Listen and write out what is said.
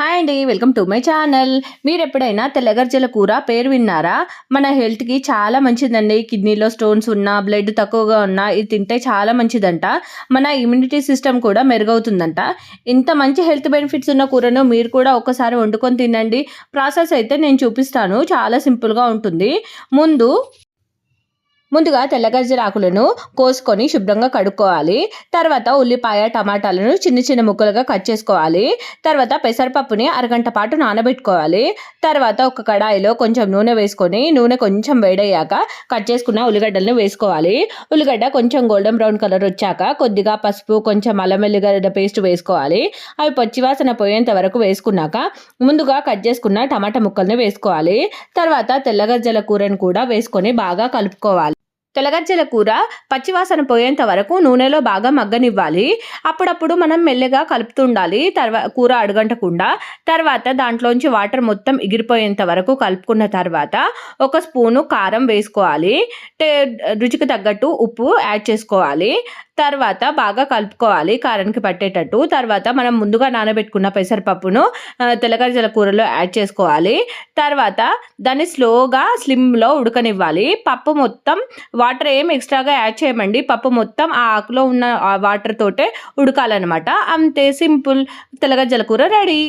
Hi అండి welcome to my channel మీరు ఎప్పుడైనా తెల్లగర్జల కూర పేరు విన్నారా? మన హెల్త్కి చాలా మంచిదండి. కిడ్నీలో స్టోన్స్ ఉన్నా బ్లడ్ తక్కువగా ఉన్నా ఇది తింటే చాలా మంచిదంట. మన ఇమ్యూనిటీ సిస్టమ్ కూడా మెరుగవుతుందంట. ఇంత మంచి హెల్త్ బెనిఫిట్స్ ఉన్న కూరను మీరు కూడా ఒకసారి వండుకొని తినండి. ప్రాసెస్ అయితే నేను చూపిస్తాను. చాలా సింపుల్గా ఉంటుంది. ముందు ముందుగా తెల్లగజ్జరాకులను కోసుకొని శుభ్రంగా కడుక్కోవాలి. తర్వాత ఉల్లిపాయ టమాటాలను చిన్న చిన్న ముక్కలుగా కట్ చేసుకోవాలి. తర్వాత పెసరపప్పుని అరగంట పాటు నానబెట్టుకోవాలి. తర్వాత ఒక కడాయిలో కొంచెం నూనె వేసుకొని నూనె కొంచెం వేడయ్యాక కట్ చేసుకున్న ఉల్లిగడ్డలను వేసుకోవాలి. ఉల్లిగడ్డ కొంచెం గోల్డెన్ బ్రౌన్ కలర్ వచ్చాక కొద్దిగా పసుపు కొంచెం అల్లమెల్లిగడ్డ పేస్ట్ వేసుకోవాలి. అవి పచ్చివాసన పోయేంత వరకు వేసుకున్నాక ముందుగా కట్ చేసుకున్న టమాటా ముక్కల్ని వేసుకోవాలి. తర్వాత తెల్లగజ్జల కూరను కూడా వేసుకొని బాగా కలుపుకోవాలి. తెల్లగజ్జల కూర పచ్చివాసన పోయేంత వరకు నూనెలో బాగా మగ్గనివ్వాలి. అప్పుడప్పుడు మనం మెల్లగా కలుపుతుండాలి. తర్వాత కూర అడగంటకుండా. తర్వాత దాంట్లోంచి వాటర్ మొత్తం ఎగిరిపోయేంత వరకు కలుపుకున్న తర్వాత ఒక స్పూను కారం వేసుకోవాలి. రుచికి తగ్గట్టు ఉప్పు యాడ్ చేసుకోవాలి. తర్వాత బాగా కలుపుకోవాలి కారానికి పట్టేటట్టు. తర్వాత మనం ముందుగా నానబెట్టుకున్న పెసరపప్పును తెల్లగజ్జల కూరలో యాడ్ చేసుకోవాలి. తర్వాత దాన్ని స్లోగా స్లిమ్లో ఉడకనివ్వాలి. పప్పు మొత్తం వాటర్ ఏం ఎక్స్ట్రాగా యాడ్ చేయమండి. పప్పు మొత్తం ఆ ఆకులో ఉన్న వాటర్ తోటే ఉడకాలన్నమాట. అంతే సింపుల్. తెల్లగజ్జల కూర రెడీ.